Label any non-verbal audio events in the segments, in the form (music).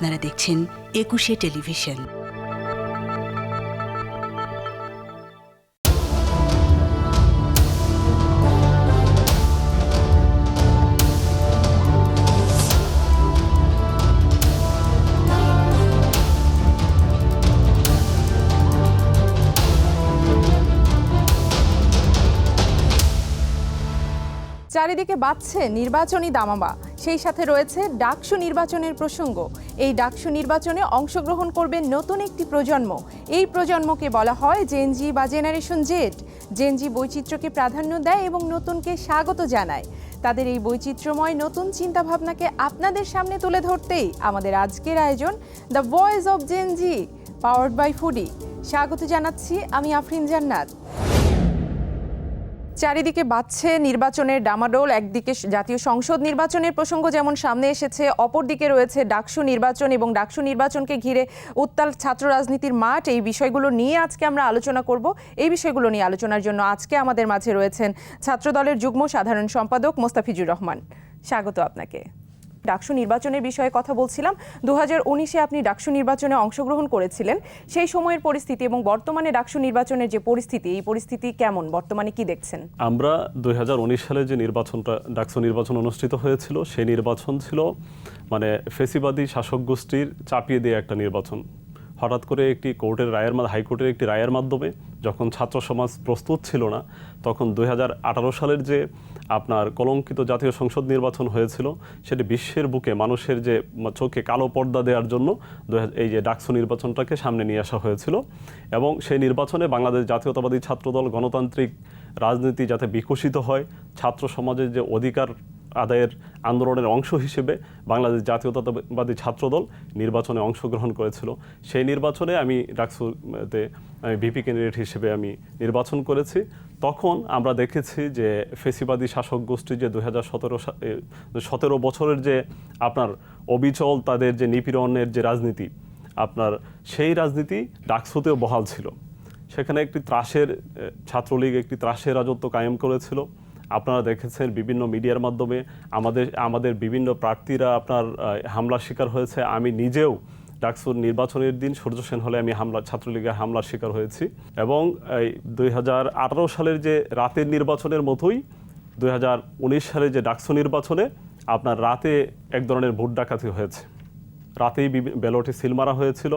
আপনারা দেখছেন একুশে টেলিভিশন। চারিদিকে বাজছে নির্বাচনী দামামা। সেই সাথে রয়েছে ডাকসু নির্বাচনের প্রসঙ্গ। এই ডাকসু নির্বাচনে অংশগ্রহণ করবে নতুন একটি প্রজন্ম। এই প্রজন্মকে বলা হয় জেনজি বা জেনারেশন জেড জেনজি বৈচিত্র্যকে প্রাধান্য দেয় এবং নতুনকে স্বাগত জানায়। তাদের এই বৈচিত্র্যময় নতুন চিন্তাভাবনাকে আপনাদের সামনে তুলে ধরতেই আমাদের আজকের আয়োজন the voice of Gen Z powered by Foodie স্বাগত জানাচ্ছি আমি আফরিন জান্নাত। চারিদিকে বাঁচছে নির্বাচনের ডামাডোল, একদিকে জাতীয় সংসদ নির্বাচনের প্রসঙ্গ যেমন সামনে এসেছে, অপরদিকে রয়েছে ডাকসু নির্বাচন এবং ডাকসু নির্বাচনকে ঘিরে উত্তাল ছাত্র রাজনীতির মাঠ। এই বিষয়গুলো নিয়ে আজকে আমরা আলোচনা করব। এই বিষয়গুলো নিয়ে আলোচনার জন্য আজকে আমাদের মাঝে রয়েছেন ছাত্রদলের যুগ্ম সাধারণ সম্পাদক মোস্তাফিজুর রহমান। স্বাগত আপনাকে। ডাকসু নির্বাচনের বিষয়ে কথা বলছিলাম। দু হাজার উনিশে আপনি ডাকসু নির্বাচনে অংশগ্রহণ করেছিলেন। সেই সময়ের পরিস্থিতি এবং বর্তমানে ডাকসু নির্বাচনের যে পরিস্থিতি, এই পরিস্থিতি কেমন? বর্তমানে কি দেখছেন? আমরা দুই সালে যে নির্বাচনটা, ডাকসু নির্বাচন অনুষ্ঠিত হয়েছিল, সেই নির্বাচন ছিল মানে ফেসিবাদী শাসক গোষ্ঠীর চাপিয়ে দেওয়া একটা নির্বাচন। হঠাৎ করে একটি কোর্টের রায়ের হাইকোর্টের একটি রায়ের মাধ্যমে যখন ছাত্র সমাজ প্রস্তুত ছিল না, তখন দুই হাজার আঠারো সালের যে আপনার কলঙ্কিত জাতীয় সংসদ নির্বাচন হয়েছিল, সেটি বিশ্বের বুকে মানুষের যে চোখে কালো পর্দা দেওয়ার জন্য 2000 এই যে ডাকসু নির্বাচনটাকে সামনে নিয়ে আসা হয়েছিল এবং সেই নির্বাচনে বাংলাদেশ জাতীয়তাবাদী ছাত্রদল গণতান্ত্রিক রাজনীতি যাতে বিকশিত হয়, ছাত্র সমাজের যে অধিকার আদায়ের আন্দোলনের অংশ হিসেবে বাংলাদেশ জাতীয়তাবাদী ছাত্রদল নির্বাচনে অংশগ্রহণ করেছিল। সেই নির্বাচনে আমি ডাকসুতে আমি ভিপি ক্যান্ডিডেট হিসেবে আমি নির্বাচন করেছি। তখন আমরা দেখেছি যে ফেসিবাদী শাসক গোষ্ঠী যে দুই হাজার সতেরো বছরের যে আপনার অবিচল তাদের যে নিপীড়নের যে রাজনীতি, আপনার সেই রাজনীতি ডাকসুতেও বহাল ছিল। সেখানে একটি ত্রাসের ছাত্রলীগ একটি ত্রাসের রাজত্ব কায়েম করেছিল। আপনারা দেখেছেন বিভিন্ন মিডিয়ার মাধ্যমে আমাদের আমাদের বিভিন্ন প্রার্থীরা আপনার হামলার শিকার হয়েছে। আমি নিজেও ডাকসুর নির্বাচনের দিন সূর্য সেন হলে আমি হামলা, ছাত্রলীগের হামলার শিকার হয়েছি। এবং এই দুই হাজার আঠেরো সালের যে রাতের নির্বাচনের মতোই দুই হাজার উনিশ সালে যে ডাকসু নির্বাচনে আপনার রাতে এক ধরনের ভোট ডাকাতি হয়েছে। রাতেই ব্যালটে সিল মারা হয়েছিল।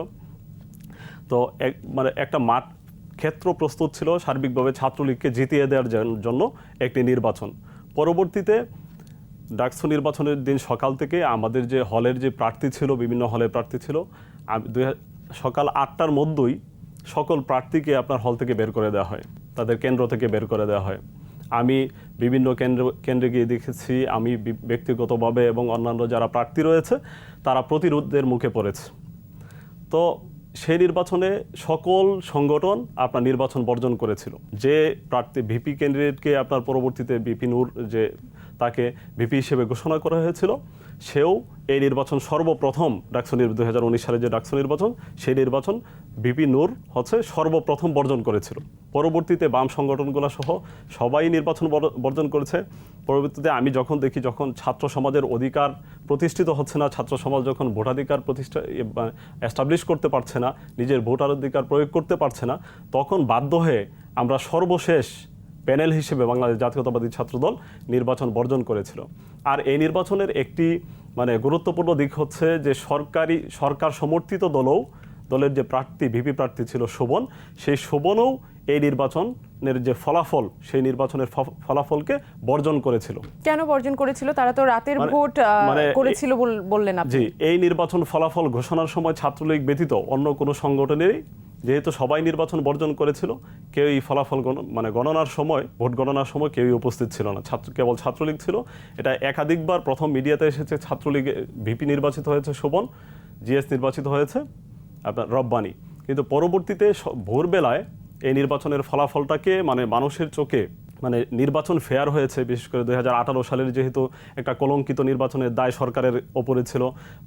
তো এক মানে একটা মাঠ ক্ষেত্র প্রস্তুত ছিল সার্বিকভাবে ছাত্রলীগকে জিতিয়ে দেওয়ার জন্য একটি নির্বাচন। পরবর্তীতে ডাকসু নির্বাচনের দিন সকাল থেকে আমাদের যে হলের যে প্রার্থী ছিল, বিভিন্ন হলের প্রার্থী ছিল সকাল আটটার মধ্যেই সকল প্রার্থীকে আপনার হল থেকে বের করে দেওয়া হয়। তাদের কেন্দ্র থেকে বের করে দেওয়া হয়। আমি বিভিন্ন কেন্দ্র, কেন্দ্রে গিয়ে দেখেছি, আমি ব্যক্তিগতভাবে এবং অন্যান্য যারা প্রার্থী রয়েছে, তারা প্রতিরোধের মুখে পড়েছে। তো সেই নির্বাচনে সকল সংগঠন আপনার নির্বাচন বর্জন করেছিল। যে প্রার্থী ভিপি ক্যান্ডিডেটকে আপনার পরবর্তীতে বিপি নূর যে তাকে ভিপি হিসেবে ঘোষণা করা হয়েছিল, সেও এই নির্বাচন সর্বপ্রথম ডাকসু দু সালে যে ডাকসু নির্বাচন, সেই নির্বাচন বিপি নূর হচ্ছে সর্বপ্রথম বর্জন করেছিল। পরবর্তীতে বাম সংগঠনগুলো সহ সবাই নির্বাচন বর্জন করেছে। পরবর্তীতে আমি যখন দেখি যখন ছাত্র সমাজের অধিকার প্রতিষ্ঠিত হচ্ছে না, ছাত্র সমাজ যখন ভোটাধিকার প্রতিষ্ঠা এস্টাবলিশ করতে পারছে না, নিজের ভোটার অধিকার প্রয়োগ করতে পারছে না, তখন বাধ্য হয়ে আমরা সর্বশেষ প্যানেল হিসেবে বাংলাদেশ জাতীয়তাবাদী ছাত্রদল নির্বাচন বর্জন করেছিল। আর এই নির্বাচনের একটি মানে গুরুত্বপূর্ণ দিক হচ্ছে যে সরকারি, সরকার সমর্থিত দলও দলের যে প্রার্থী ভিপি প্রার্থী ছিল শোভন সেই শোভনও এই নির্বাচনের যে ফলাফল সেই নির্বাচনের ফলাফলকে বর্জন করেছিল। কেন বর্জন করেছিল? তারা তো রাতের মানে- ভোট মানে করেছিল বললেন আপনি। জি এই নির্বাচন ফলাফল ঘোষণার সময় ছাত্রলীগ ব্যতীত অন্য কোনো সংগঠনেরই যেহেতু সবাই নির্বাচন বর্জন করেছিল কেউই ফলাফল মানে গণনার সময় ভোট গণনার সময় কেউই উপস্থিত ছিল না। ছাত্র কেবল ছাত্রলীগ ছিল। এটা একাধিকবার প্রথম মিডিয়াতে এসেছে ছাত্রলীগে ভিপি নির্বাচিত হয়েছে শোভন জিএস নির্বাচিত হয়েছে। আপনার রব্বানি। কিন্তু পরবর্তীতে ভোরবেলায় এই নির্বাচনের ফলাফলটাকে মানে মানুষের চোখে মানে নির্বাচন ফেয়ার হয়েছে, বিশেষ করে দু হাজার আঠারো সালের যেহেতু একটা কলঙ্কিত নির্বাচনের দায় সরকারের ওপরে ছিল,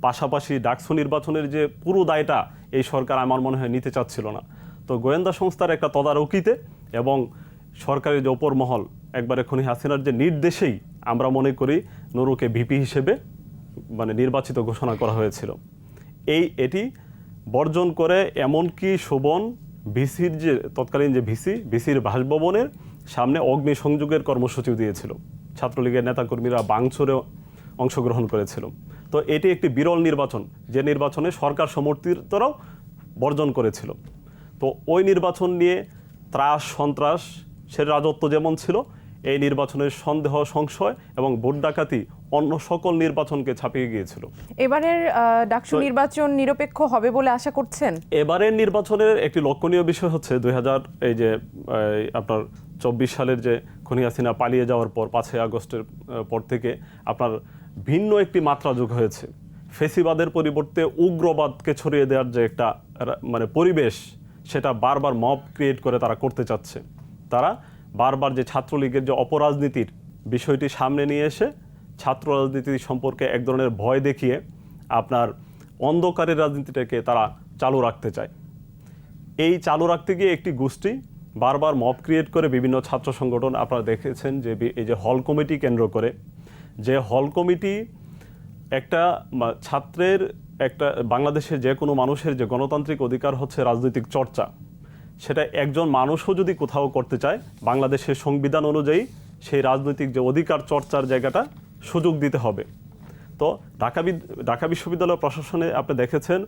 পাশাপাশি ডাকসু নির্বাচনের যে পুরো দায়টা এই সরকার আমার মনে হয় নিতে চাচ্ছিল না। তো গোয়েন্দা সংস্থার একটা তদারকিতে এবং সরকারের যে ওপর মহল একবারে খনি হাসিনার যে নির্দেশেই আমরা মনে করি নুরুকে ভিপি হিসেবে মানে নির্বাচিত ঘোষণা করা হয়েছিল। এই, এটি বর্জন করে এমনকি শোভন ভিসির যে, তৎকালীন যে ভিসি, ভিসির বাসভবনের সামনে অগ্নি সংযোগের কর্মসূচিও দিয়েছিল। ছাত্রলীগের নেতাকর্মীরা বাংচুরে অংশগ্রহণ করেছিল। তো এটি একটি বিরল নির্বাচন, যে নির্বাচনে সরকার সমর্থিতরাও বর্জন করেছিল। তো ওই নির্বাচন নিয়ে ত্রাস সন্ত্রাস সে রাজত্ব যেমন ছিল এই নির্বাচনের সন্দেহ সংশয় এবং ভোট ডাকাতি অন্য সকল নির্বাচনকে ছাপিয়ে গিয়েছিল। এবারের ডাকসু নির্বাচন নিরপেক্ষ হবে বলে আশা করছেন? এবারের নির্বাচনের একটি লক্ষণীয় বিষয় হচ্ছে দু হাজার এই যে আপনার চব্বিশ সালের যে খনি হাসিনা পালিয়ে যাওয়ার পর পাঁচই আগস্টের পর থেকে আপনার ভিন্ন একটি মাত্রা যোগ হয়েছে। ফেসিবাদের পরিবর্তে উগ্রবাদকে ছড়িয়ে দেওয়ার যে একটা মানে পরিবেশ সেটা বারবার মব ক্রিয়েট করে তারা করতে চাচ্ছে। তারা বারবার যে ছাত্রলীগের যে অপরাজনীতির বিষয়টি সামনে নিয়ে এসে ছাত্র রাজনীতি সম্পর্কে এক ধরনের ভয় দেখিয়ে আপনার অন্ধকারের রাজনীতিটাকে তারা চালু রাখতে চায়। এই চালু রাখতে গিয়ে একটি গোষ্ঠী বারবার মব ক্রিয়েট করে বিভিন্ন ছাত্র সংগঠন আপনারা দেখেছেন যে এই যে হল কমিটি কেন্দ্র করে। যে হল কমিটি একটা ছাত্রের একটা বাংলাদেশের যে কোনো মানুষের যে গণতান্ত্রিক অধিকার হচ্ছে রাজনৈতিক চর্চা। সেটা একজন মানুষও যদি কোথাও করতে চায়, বাংলাদেশের সংবিধান অনুযায়ী সেই রাজনৈতিক যে অধিকার চর্চার জায়গাটা সুযোগ দিতে হবে। তো ঢাকা ঢাকা বিশ্ববিদ্যালয় প্রশাসনে আপনি দেখেছেন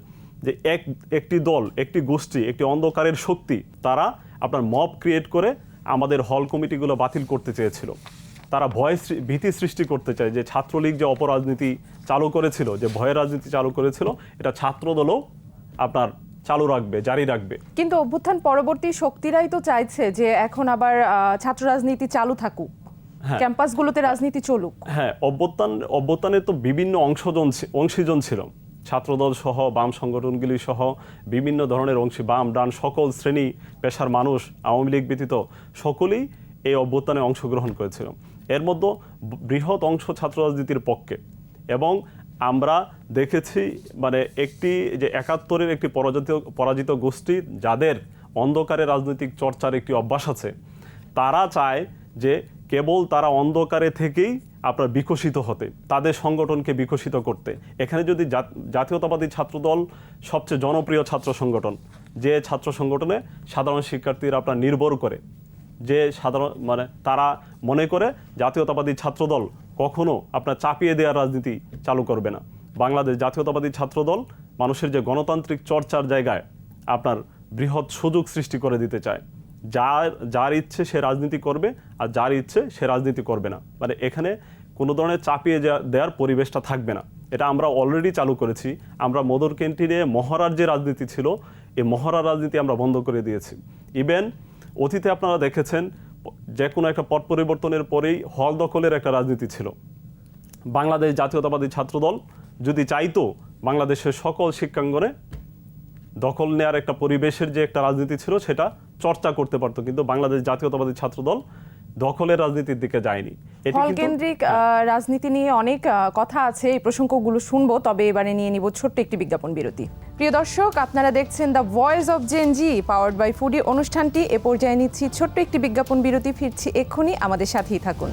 যে এক, একটি দল, একটি গোষ্ঠী, একটি অন্ধকারের শক্তি, তারা আপনার মব ক্রিয়েট করে আমাদের হল কমিটিগুলো বাতিল করতে চেয়েছিল। তারা ভয় ভীতি সৃষ্টি করতে চায় যে ছাত্রলীগ যে অপরাজনীতি চালু করেছিল, যে ভয়ের রাজনীতি চালু করেছিল, এটা ছাত্রদলও আপনার চালু রাখবে জারি রাখবে। কিন্তু অভ্যুত্থান পরবর্তী শক্তিরাই তো চাইছে যে এখন আবার ছাত্র রাজনীতি চালু থাকুক। হ্যাঁ। ক্যাম্পাসগুলোতে রাজনীতি চলুক। হ্যাঁ অভ্যুত্থান অভ্যুত্থানের তো বিভিন্ন অংশজন অংশীজন ছিল। ছাত্রদল সহ বাম সংগঠনগুলি সহ বিভিন্ন ধরনের অংশী বাম ডান সকল শ্রেণি পেশার মানুষ আওয়ামী লীগ ব্যতীত সকলেই এই অভ্যুত্থানে অংশগ্রহণ করেছিল। এর মধ্যে বৃহৎ অংশ ছাত্র রাজনীতির পক্ষে এবং আমরা দেখেছি মানে একটি যে একাত্তরের একটি পরাজিত পরাজিত গোষ্ঠী, যাদের অন্ধকারে রাজনৈতিক চর্চার একটি অভ্যাস আছে, তারা চায় যে কেবল তারা অন্ধকারে থেকেই আপনার বিকশিত হতে, তাদের সংগঠনকে বিকশিত করতে। এখানে যদি জাত- জাতীয়তাবাদী ছাত্রদল সবচেয়ে জনপ্রিয় ছাত্র সংগঠন, যে ছাত্র সংগঠনে সাধারণ শিক্ষার্থীরা আপনার নির্ভর করে, যে সাধারণ মানে তারা মনে করে জাতীয়তাবাদী ছাত্রদল কখনো আপনার চাপিয়ে দেওয়ার রাজনীতি চালু করবে না। বাংলাদেশ জাতীয়তাবাদী ছাত্রদল মানুষের যে গণতান্ত্রিক চর্চার জায়গায় আপনার বৃহৎ সুযোগ সৃষ্টি করে দিতে চায়। যার যার ইচ্ছে সে রাজনীতি করবে আর যার ইচ্ছে সে রাজনীতি করবে না। মানে এখানে কোনো ধরনের চাপিয়ে দেওয়ার পরিবেশটা থাকবে না। এটা আমরা অলরেডি চালু করেছি। আমরা মদর ক্যান্টিনে মহারার যে রাজনীতি ছিল, এই মহারার রাজনীতি আমরা বন্ধ করে দিয়েছি। ইভেন অতীতে আপনারা দেখেছেন যে কোনো একটা পট পরিবর্তনের পরেই হল দখলের একটা রাজনীতি ছিল। বাংলাদেশ জাতীয়তাবাদী ছাত্রদল যদি চাইতো বাংলাদেশের সকল শিক্ষাঙ্গনে দখল নেয়ার একটা পরিবেশের যে একটা রাজনীতি ছিল, সেটা চর্চা করতে পারতো। কিন্তু বাংলাদেশ জাতীয়তাবাদী ছাত্রদল দখলের রাজনীতির দিকে যায়নি। এটি কেন্দ্রিক আহ, রাজনীতি নিয়ে অনেক কথা আছে। এই প্রসঙ্গগুলো শুনব তবে এবারে নিয়ে নিব ছোট্ট একটি বিজ্ঞাপন বিরতি। প্রিয় দর্শক আপনারা দেখছেন the voice of Gen Z powered by Foodie অনুষ্ঠানটি এ পর্যায়ে নিচ্ছি ছোট্ট একটি বিজ্ঞাপন বিরতি। ফিরছি এক্ষুনি। আমাদের সাথেই থাকুন।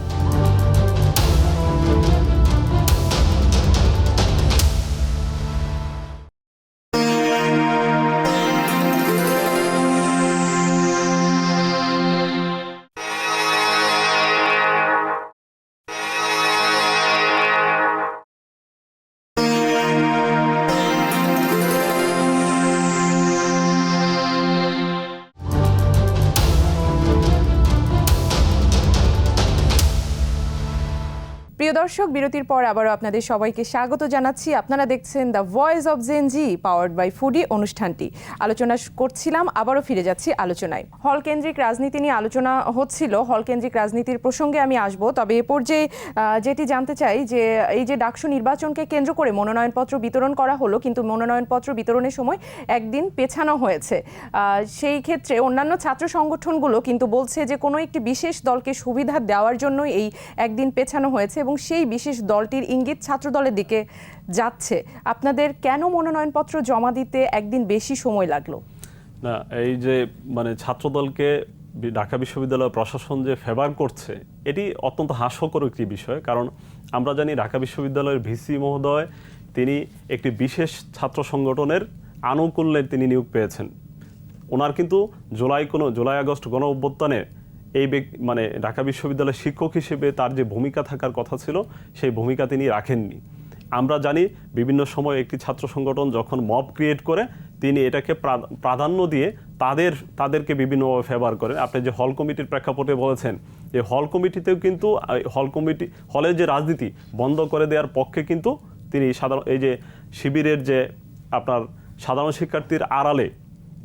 দর্শক, বিরতির পর আবারও আপনাদের সবাইকে স্বাগত জানাচ্ছি। আপনারা দেখছেন the voice of Gen Z powered by Foodie অনুষ্ঠানটি। আলোচনা করছিলাম, আবারও ফিরে যাচ্ছি আলোচনায়। হল কেন্দ্রিক রাজনীতি নিয়ে আলোচনা হচ্ছিল হল কেন্দ্রিক রাজনীতির প্রসঙ্গে আমি আসব। তবে এ পর্যায়ে যেটি জানতে চাই যে, এই যে ডাকসু নির্বাচনকে কেন্দ্র করে মনোনয়নপত্র বিতরণ করা হলো, কিন্তু মনোনয়নপত্র বিতরণের সময় একদিন পেছানো হয়েছে। সেই ক্ষেত্রে অন্যান্য ছাত্র সংগঠনগুলো কিন্তু বলছে যে, কোনো একটি বিশেষ দলকে সুবিধা দেওয়ার জন্য এই একদিন পেছানো হয়েছে এবং সেই বিশেষ দলটির ইঙ্গিত ছাত্রদলের দিকে যাচ্ছে। আপনাদের কেন মনোনয়নপত্র জমা দিতে একদিন বেশি সময় লাগল? না, এই যে মানে ছাত্রদলকে ঢাকা বিশ্ববিদ্যালয় প্রশাসন যে ফেভার করছে, এটি অত্যন্ত হাস্যকর একটি বিষয়। কারণ আমরা জানি ঢাকা বিশ্ববিদ্যালয়ের ভিসি মহোদয়, তিনি একটি বিশেষ ছাত্র সংগঠনের আনুকূল্যে তিনি নিয়োগ পেয়েছেন। ওনার কিন্তু জুলাই কোনো, জুলাই আগস্ট গণ অভ্যুত্থানে এই মানে ঢাকা বিশ্ববিদ্যালয়ের শিক্ষক হিসেবে তার যে ভূমিকা থাকার কথা ছিল, সেই ভূমিকা তিনি রাখেননি। আমরা জানি বিভিন্ন সময় একটি ছাত্র সংগঠন যখন মব ক্রিয়েট করে, তিনি এটাকে প্রাধান্য দিয়ে তাদের, তাদেরকে বিভিন্নভাবে ফেভার করেন আপনি যে হল কমিটির প্রেক্ষাপটে বলেছেন যে হল কমিটিতেও কিন্তু হল কমিটি হলের যে রাজনীতি বন্ধ করে দেওয়ার পক্ষে কিন্তু তিনি সাধারণ, এই যে শিবিরের যে আপনার সাধারণ শিক্ষার্থীর আড়ালে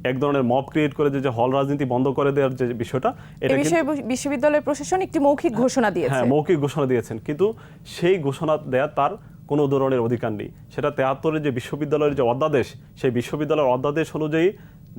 এক ধরনের মব ক্রিয়েট করে যে হল রাজনীতি বন্ধ করে দেওয়ার যে বিষয়টা এটা বিষয়ে বিশ্ববিদ্যালয় প্রশাসন একটি মৌখিক ঘোষণা দিয়েছে। হ্যাঁ মৌখিক ঘোষণা দিয়েছেন। কিন্তু সেই ঘোষণা দেয়া তার কোনো ধরনের অধিকার নেই। সেটা তেহাত্তরের যে বিশ্ববিদ্যালয়ের যে অধ্যাদেশ সেই বিশ্ববিদ্যালয়ের অধ্যাদেশ অনুযায়ী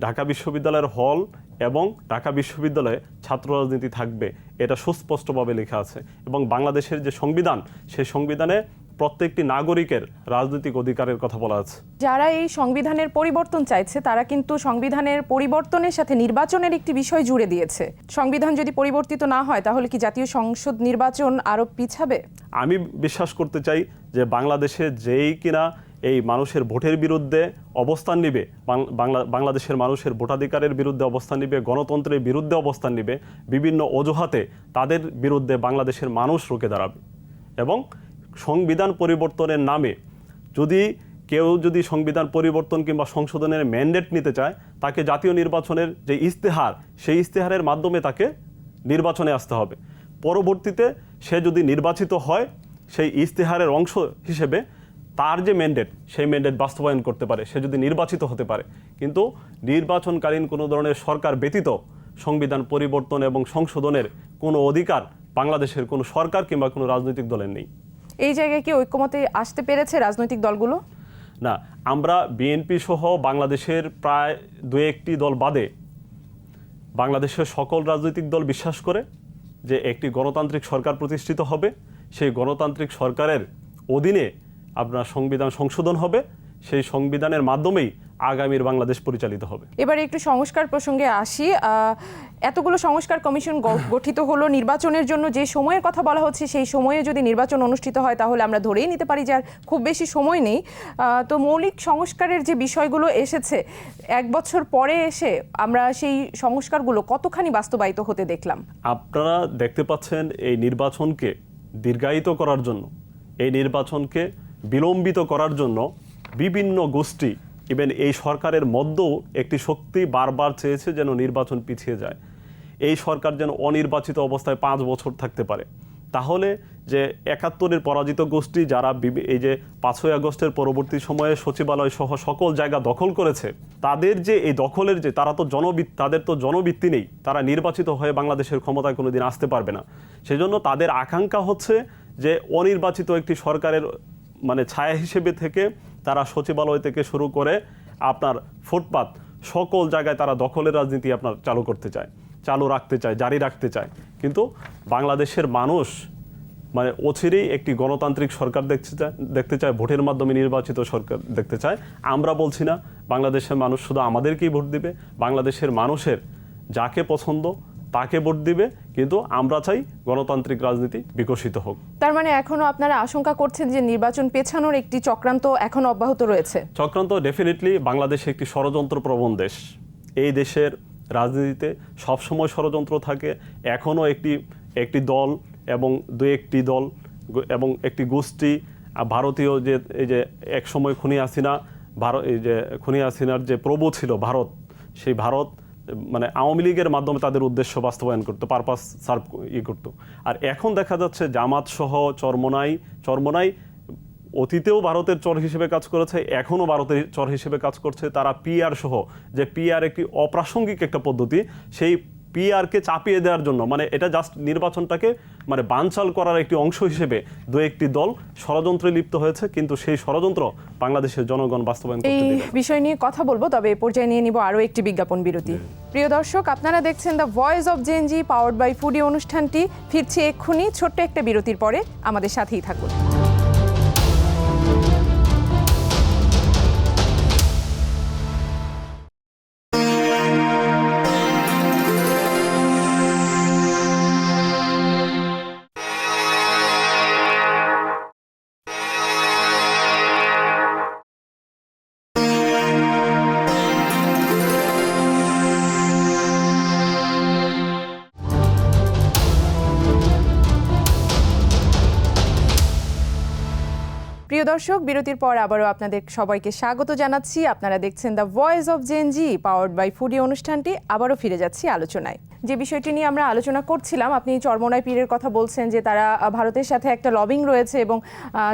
ঢাকা বিশ্ববিদ্যালয়ের হল এবং ঢাকা বিশ্ববিদ্যালয়ে ছাত্র রাজনীতি থাকবে। এটা সুস্পষ্টভাবে লেখা আছে। এবং বাংলাদেশের যে সংবিধান সেই সংবিধানে প্রত্যেকটি নাগরিকের রাজনৈতিক অধিকারের কথা বলা আছে। যারা এই সংবিধানের পরিবর্তন চাইছে তারা কিন্তু সংবিধানের পরিবর্তনের সাথে নির্বাচনের একটি বিষয় জুড়ে দিয়েছে। সংবিধান যদি পরিবর্তিত না হয় তাহলে কি জাতীয় সংসদ নির্বাচন আরও পিছাবে? আমি বিশ্বাস করতে চাই যে বাংলাদেশে যেই কিনা এই মানুষের ভোটের বিরুদ্ধে অবস্থান নিবে বাংলা বাংলাদেশের মানুষের ভোটাধিকারের বিরুদ্ধে অবস্থান নিবে গণতন্ত্রের বিরুদ্ধে অবস্থান নিবে বিভিন্ন অজুহাতে তাদের বিরুদ্ধে বাংলাদেশের মানুষ রুখে দাঁড়াবে। এবং সংবিধান পরিবর্তনের নামে যদি কেউ যদি সংবিধান পরিবর্তন কিংবা সংশোধনের ম্যান্ডেট নিতে চায়, তাকে জাতীয় নির্বাচনের যে ইস্তেহার সেই ইস্তেহারের মাধ্যমে তাকে নির্বাচনে আসতে হবে। পরবর্তীতে সে যদি নির্বাচিত হয়, সেই ইস্তেহারের অংশ হিসেবে তার যে ম্যান্ডেট সেই ম্যান্ডেট বাস্তবায়ন করতে পারে। সে যদি নির্বাচিত হতে পারে। কিন্তু নির্বাচনকালীন কোনো ধরনের সরকার ব্যতীত সংবিধান পরিবর্তন এবং সংশোধনের কোনো অধিকার বাংলাদেশের কোনো সরকার কিংবা কোনো রাজনৈতিক দলের নেই। এই জায়গায় কি ঐক্যমতে আসতে পেরেছে রাজনৈতিক দলগুলো? না, আমরা বিএনপি সহ বাংলাদেশের প্রায় দু একটি দল বাদে বাংলাদেশের সকল রাজনৈতিক দল বিশ্বাস করে যে একটি গণতান্ত্রিক সরকার প্রতিষ্ঠিত হবে। সেই গণতান্ত্রিক সরকারের অধীনে আপনার সংবিধান সংশোধন হবে। সেই সংবিধানের মাধ্যমেই আগামীর বাংলাদেশ পরিচালিত হবে। এবারে একটু সংস্কার প্রসঙ্গে আসি। এতগুলো সংস্কার কমিশন (laughs) গঠিত হলো নির্বাচনের জন্য। যে সময়ের কথা বলা হচ্ছে সেই সময়ে যদি নির্বাচন অনুষ্ঠিত হয় তাহলে আমরা ধরেই নিতে পারি যে আর খুব বেশি সময় নেই। তো মৌলিক সংস্কারের যে বিষয়গুলো এসেছে এক বছর পরে এসে আমরা সেই সংস্কারগুলো কতখানি বাস্তবায়িত হতে দেখলাম? আপনারা দেখতে পাচ্ছেন এই নির্বাচনকে দীর্ঘায়িত করার জন্য এই নির্বাচনকে বিলম্বিত করার জন্য বিভিন্ন গোষ্ঠী ইভেন এই সরকারের মধ্যেও একটি শক্তি বারবার চেয়েছে যেন নির্বাচন পিছিয়ে যায়। এই সরকার যেন অনির্বাচিত অবস্থায় পাঁচ বছর থাকতে পারে। তাহলে যে একাত্তরের পরাজিত গোষ্ঠী যারা এই যে পাঁচই আগস্টের পরবর্তী সময়ে সচিবালয় সহ সকল জায়গা দখল করেছে, তাদের যে এই দখলের যে তারা তো জনবিত তাদের তো জনবৃত্তি নেই। তারা নির্বাচিত হয়ে বাংলাদেশের ক্ষমতায় কোনোদিন আসতে পারবে না। সেজন্য তাদের আকাঙ্ক্ষা হচ্ছে যে অনির্বাচিত একটি সরকারের মানে ছায়া হিসেবে থেকে তারা সচিবালয় থেকে শুরু করে আপনার ফুটপাত, সকল জায়গায় তারা দখলের রাজনীতি আপনার চালু করতে চায়, চালু রাখতে চায়, জারি রাখতে চায়। কিন্তু বাংলাদেশের মানুষ মানে অচিরেই একটি গণতান্ত্রিক সরকার দেখতে চায় দেখতে চায়, ভোটের মাধ্যমে নির্বাচিত সরকার দেখতে চায়। আমরা বলছি না, বাংলাদেশের মানুষ শুধু আমাদেরকেই ভোট দিবে, বাংলাদেশের মানুষের যাকে পছন্দ তাকে ভোট দিবে কিন্তু আমরা চাই গণতান্ত্রিক রাজনীতি বিকশিত হোক। তার মানে এখনও আপনারা আশঙ্কা করছেন যে নির্বাচন পেছানোর একটি চক্রান্ত এখনও অব্যাহত রয়েছে? চক্রান্ত ডেফিনেটলি বাংলাদেশ একটি ষড়যন্ত্র প্রবণ দেশ। এই দেশের রাজনীতিতে সবসময় ষড়যন্ত্র থাকে। এখনও একটি একটি দল এবং দু একটি দল এবং একটি গোষ্ঠী ভারতীয় যে এই যে এক সময় খুনি হাসিনা ভারত এই যে খুনি হাসিনার যে প্রভু ছিল ভারত সেই ভারত মানে আওয়ামী লীগের মাধ্যমে তাদের উদ্দেশ্য বাস্তবায়ন করতো পারপাস সার্ভ ইয়ে করতো। আর এখন দেখা যাচ্ছে জামাত সহ চরমনাই চরমনাই অতীতেও ভারতের চর হিসেবে কাজ করেছে, এখনও ভারতের চর হিসেবে কাজ করছে। তারা পিআর সহ, যে পিআর একটি অপ্রাসঙ্গিক একটা পদ্ধতি, সেই পিআরকে চাপিয়ে দেওয়ার জন্য মানে এটা জাস্ট নির্বাচনটাকে মানে বানচাল করার একটি অংশ হিসেবে দু একটি দল ষড়যন্ত্রে লিপ্ত হয়েছে কিন্তু সেই ষড়যন্ত্র বাংলাদেশের জনগণ বাস্তবায়ন এই করতে না। বিষয় নিয়ে কথা বলব তবে এ পর্যায়ে নিয়ে নিব আরও একটি বিজ্ঞাপন বিরতি। প্রিয় দর্শক আপনারা দেখছেন the voice of Gen Z powered by Foodie অনুষ্ঠানটি। ফিরছি এক্ষুনি ছোট্ট একটা বিরতির পরে আমাদের সাথেই থাকুন। প্রিয় দর্শক, বিরতির পর আবারও আপনাদের সবাইকে স্বাগত জানাচ্ছি। আপনারা দেখছেন the voice of Gen Z powered by Foodie অনুষ্ঠানটি। আবারও ফিরে যাচ্ছি আলোচনায়। যে বিষয়টি নিয়ে আমরা আলোচনা করছিলাম, আপনি চরমনায় পীরের কথা বলছেন যে তারা ভারতের সাথে একটা লবিং রয়েছে এবং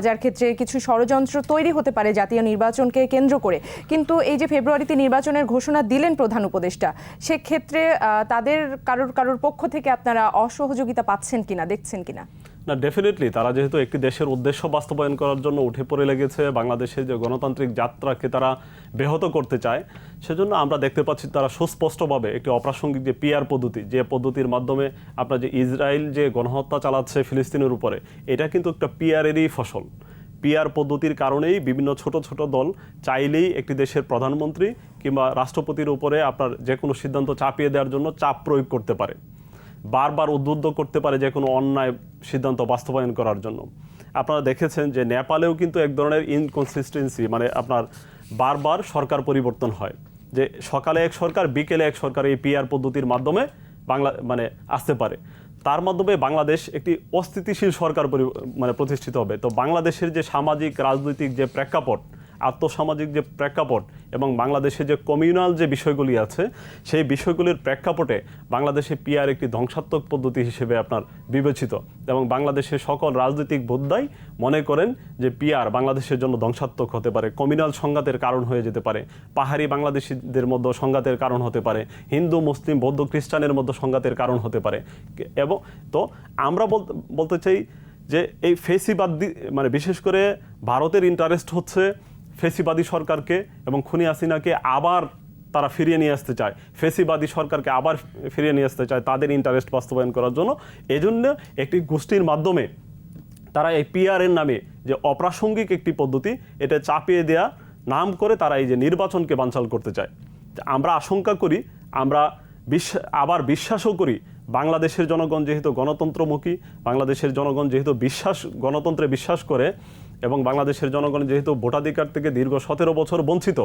যার ক্ষেত্রে কিছু ষড়যন্ত্র তৈরি হতে পারে জাতীয় নির্বাচনকে কেন্দ্র করে। কিন্তু এই যে ফেব্রুয়ারিতে নির্বাচনের ঘোষণা দিলেন প্রধান উপদেষ্টা, সেক্ষেত্রে তাদের কারোর কারোর পক্ষ থেকে আপনারা অসহযোগিতা পাচ্ছেন কিনা, দেখছেন কিনা? না ডেফিনেটলি তারা যেহেতু একটি দেশের উদ্দেশ্য বাস্তবায়ন করার জন্য উঠে পড়ে লেগেছে, বাংলাদেশের যে গণতান্ত্রিক যাত্রাকে তারা ব্যাহত করতে চায়, সেজন্য আমরা দেখতে পাচ্ছি তারা সুস্পষ্টভাবে একটি অপ্রাসঙ্গিক যে পিয়ার পদ্ধতি, যে পদ্ধতির মাধ্যমে আপনার যে ইসরায়েল যে গণহত্যা চালাচ্ছে ফিলিস্তিনের উপরে, এটা কিন্তু একটা পিয়ারেরই ফসল। পিয়ার পদ্ধতির কারণেই বিভিন্ন ছোট ছোট দল চাইলেই একটি দেশের প্রধানমন্ত্রী কিংবা রাষ্ট্রপতির উপরে আপনার যে কোনো সিদ্ধান্ত চাপিয়ে দেওয়ার জন্য চাপ প্রয়োগ করতে পারে। বারবার উদ্বুদ্ধ করতে পারে যে কোনো অন্যায় সিদ্ধান্ত বাস্তবায়ন করার জন্য। আপনারা দেখেছেন যে নেপালেও কিন্তু এক ধরনের ইনকনসিস্টেন্সি মানে আপনার বারবার সরকার পরিবর্তন হয়। যে সকালে এক সরকার, বিকেলে এক সরকার এই পিআর পদ্ধতির মাধ্যমে বাংলা মানে আসতে পারে। তার মাধ্যমে বাংলাদেশ একটি অস্থিতিশীল সরকার মানে প্রতিষ্ঠিত হবে। তো বাংলাদেশের যে সামাজিক, রাজনৈতিক যে প্রেক্ষাপট আর্থসামাজিক যে প্রেক্ষাপট এবং বাংলাদেশে যে কমিউনাল যে বিষয়গুলি আছে, সেই বিষয়গুলির প্রেক্ষাপটে বাংলাদেশে পিআর একটি ধ্বংসাত্মক পদ্ধতি হিসেবে আপনার বিবেচিত এবং বাংলাদেশের সকল রাজনৈতিক বোদ্ধাই মনে করেন যে পিআর বাংলাদেশের জন্য ধ্বংসাত্মক হতে পারে, কমিউনাল সংঘাতের কারণ হয়ে যেতে পারে, পাহাড়ি বাংলাদেশিদের মধ্যে সংঘাতের কারণ হতে পারে, হিন্দু, মুসলিম, বৌদ্ধ, খ্রিস্টানের মধ্যে সংঘাতের কারণ হতে পারে। এবং তো আমরা বলতে চাই যে এই ফেসিবাদী মানে বিশেষ করে ভারতের ইন্টারেস্ট হচ্ছে ফেসিবাদী সরকারকে এবং খুনি হাসিনাকে আবার তারা ফিরিয়ে নিয়ে আসতে চায়। ফেসিবাদী সরকারকে আবার ফিরিয়ে নিয়ে আসতে চায় তাদের ইন্টারেস্ট বাস্তবায়ন করার জন্য। এজন্য একটি গোষ্ঠীর মাধ্যমে তারা এই পিআরের নামে যে অপ্রাসঙ্গিক একটি পদ্ধতি, এটা চাপিয়ে দেয়া, নাম করে তারা এই যে নির্বাচনকে বানচাল করতে চায়। আমরা আশঙ্কা করি, আমরা বিশ্বাস আবার বিশ্বাসও করি, বাংলাদেশের জনগণ যেহেতু গণতন্ত্রমুখী, বাংলাদেশের জনগণ যেহেতু বিশ্বাস গণতন্ত্রে বিশ্বাস করে এবং বাংলাদেশের জনগণ যেহেতু ভোটাধিকার থেকে দীর্ঘ সতেরো বছর বঞ্চিত,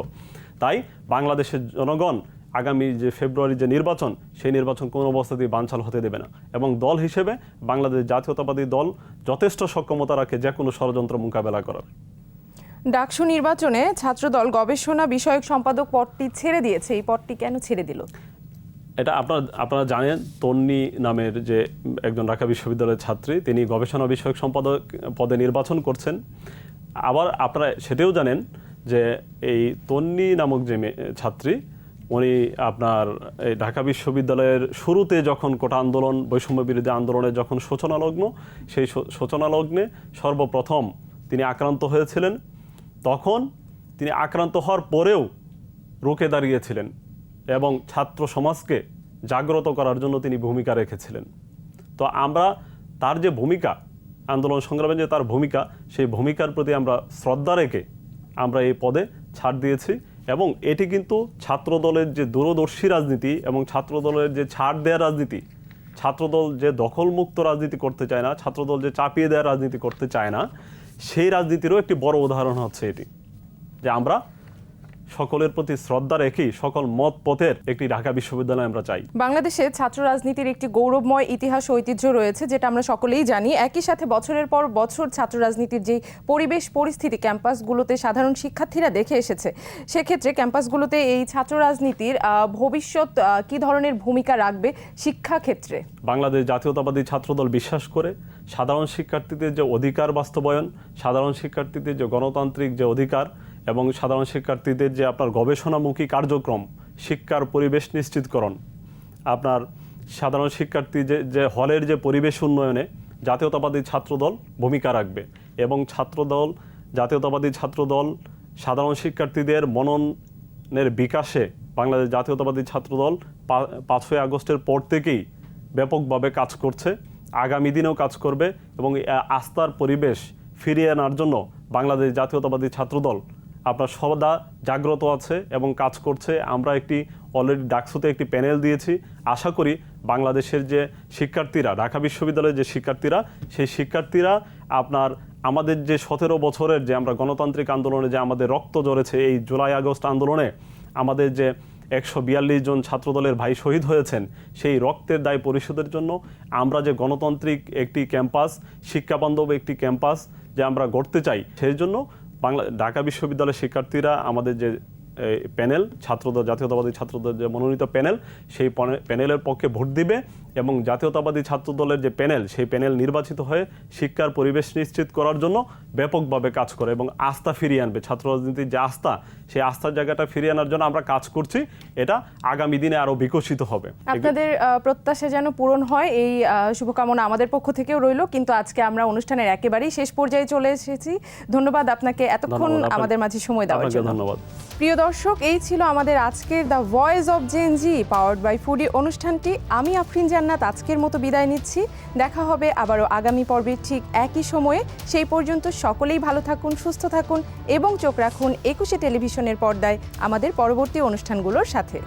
তাই বাংলাদেশের জনগণ আগামী যে ফেব্রুয়ারি যে নির্বাচন, সেই নির্বাচন কোনো অবস্থাতেই বানচাল হতে দেবে না। এবং দল হিসেবে বাংলাদেশ জাতীয়তাবাদী দল যথেষ্ট সক্ষমতা রাখে যে কোনো ষড়যন্ত্র মোকাবেলা করার। ডাকসু নির্বাচনে ছাত্রদল গবেষণা বিষয়ক সম্পাদক পদটি ছেড়ে দিয়েছে। এই পদটি কেন ছেড়ে দিল? এটা আপনারা আপনারা জানেন, তন্নি নামের যে একজন ঢাকা বিশ্ববিদ্যালয়ের ছাত্রী, তিনি গবেষণা বিষয়ক সম্পাদক পদে নির্বাচন করছেন। আবার আপনারা সেটাও জানেন যে এই তন্নি নামক যে ছাত্রী, উনি আপনার এই ঢাকা বিশ্ববিদ্যালয়ের শুরুতে যখন কোটা আন্দোলন, বৈষম্য বিরোধী আন্দোলনের যখন সূচনা লগ্ন সেই সূ- সূচনা লগ্নে সর্বপ্রথম তিনি আক্রান্ত হয়েছিলেন। তখন তিনি আক্রান্ত হওয়ার পরেও রুখে দাঁড়িয়েছিলেন। এবং ছাত্র সমাজকে জাগ্রত করার জন্য তিনি ভূমিকা রেখেছিলেন। তো আমরা তার যে ভূমিকা, আন্দোলন সংগ্রামে যে তার ভূমিকা, সেই ভূমিকার প্রতি আমরা শ্রদ্ধা রেখে আমরা এই পদে ছাড় দিয়েছি এবং এটি কিন্তু ছাত্রদলের যে দূরদর্শী রাজনীতি এবং ছাত্রদলের যে ছাড় দেওয়ার রাজনীতি, ছাত্রদল যে দখলমুক্ত রাজনীতি করতে চায় না, ছাত্রদল যে চাপিয়ে দেওয়ার রাজনীতি করতে চায় না, সেই রাজনীতিরও একটি বড় উদাহরণ হচ্ছে এটি। যে আমরা সকলের প্রতি শ্রদ্ধা রেখেই সকল মত পথের একটি ঢাকা বিশ্ববিদ্যালয় আমরা চাই। বাংলাদেশে ছাত্র রাজনীতির একটি গৌরবময় ইতিহাস ঐতিহ্য রয়েছে যেটা আমরা সকলেই জানি। একই সাথে বছরের পর বছর ছাত্র রাজনীতির যে পরিবেশ পরিস্থিতি ক্যাম্পাসগুলোতে সাধারণ শিক্ষার্থীরা দেখে এসেছে সেক্ষেত্রে ক্যাম্পাসগুলোতে এই ছাত্র রাজনীতির ভবিষ্যৎ কি ধরনের ভূমিকা রাখবে শিক্ষা ক্ষেত্রে বাংলাদেশ জাতীয়তাবাদী ছাত্রদল বিশ্বাস করে সাধারণ শিক্ষার্থীদের যে অধিকার বাস্তবায়ন সাধারণ শিক্ষার্থীদের যে গণতান্ত্রিক যে অধিকার এবং সাধারণ শিক্ষার্থীদের যে আপনার গবেষণামুখী কার্যক্রম, শিক্ষার পরিবেশ নিশ্চিতকরণ, আপনার সাধারণ শিক্ষার্থী যে যে হলের যে পরিবেশ উন্নয়নে জাতীয়তাবাদী ছাত্রদল ভূমিকা রাখবে এবং ছাত্রদল, জাতীয়তাবাদী ছাত্রদল সাধারণ শিক্ষার্থীদের মননের বিকাশে বাংলাদেশ জাতীয়তাবাদী ছাত্রদল পাঁচই আগস্টের পর থেকেই ব্যাপকভাবে কাজ করছে, আগামী দিনেও কাজ করবে এবং আস্থার পরিবেশ ফিরিয়ে আনার জন্য বাংলাদেশ জাতীয়তাবাদী ছাত্রদল আপনার সদা জাগ্রত আছে এবং কাজ করছে। আমরা একটি অলরেডি ডাকসুতে একটি প্যানেল দিয়েছি। আশা করি বাংলাদেশের যে শিক্ষার্থীরা, ঢাকা বিশ্ববিদ্যালয়ের যে শিক্ষার্থীরা, সেই শিক্ষার্থীরা আপনার আমাদের যে সতেরো বছরের যে আমরা গণতান্ত্রিক আন্দোলনে যে আমাদের রক্ত ঝরেছে এই জুলাই আগস্ট আন্দোলনে, আমাদের যে একশো বিয়াল্লিশ জন ছাত্রদলের ভাই শহীদ হয়েছেন, সেই রক্তের দায় পরিশোধের জন্য আমরা যে গণতান্ত্রিক একটি ক্যাম্পাস শিক্ষাবান্ধব একটি ক্যাম্পাস যে আমরা গড়তে চাই, সেই জন্য বাংলা ঢাকা বিশ্ববিদ্যালয়ের শিক্ষার্থীরা আমাদের যে প্যানেল ছাত্রদল জাতীয়তাবাদী ছাত্রদল যে মনোনীত প্যানেল সেই প্যানেলের পক্ষে ভোট দিবে এবং জাতীয়তাবাদী ছাত্রদলের যে প্যানেল সেই প্যানেল নির্বাচিত হয়ে শিক্ষার পরিবেশ নিশ্চিত করার জন্য ব্যাপকভাবে কাজ করে এবং আস্থা ফিরিয়ে আনবে। ছাত্র রাজনীতির যে আস্থা সেই আস্থার জায়গাটা ফিরিয়ে আনার জন্য আমরা কাজ করছি। এটা আগামী দিনে আরও বিকশিত হবে। আপনাদের প্রত্যাশা যেন পূরণ হয় এই শুভকামনা আমাদের পক্ষ থেকেও রইল। কিন্তু আজকে আমরা অনুষ্ঠানের একেবারেই শেষ পর্যায়ে চলে এসেছি। ধন্যবাদ আপনাকে এতক্ষণ আমাদের মাঝে সময় দেওয়ার জন্য। ধন্যবাদ। প্রিয় দর্শক, এই ছিল আমাদের আজকের the voice of Gen Z powered by Foodie অনুষ্ঠানটি। আমি আফরিন জান্নাত, আজকের মতো বিদায় নিচ্ছি। দেখা হবে আবারও আগামী পর্বের ঠিক একই সময়ে। সেই পর্যন্ত সকলেই ভালো থাকুন, সুস্থ থাকুন এবং চোখ রাখুন একুশে টেলিভিশনের পর্দায় আমাদের পরবর্তী অনুষ্ঠানগুলোর সাথে।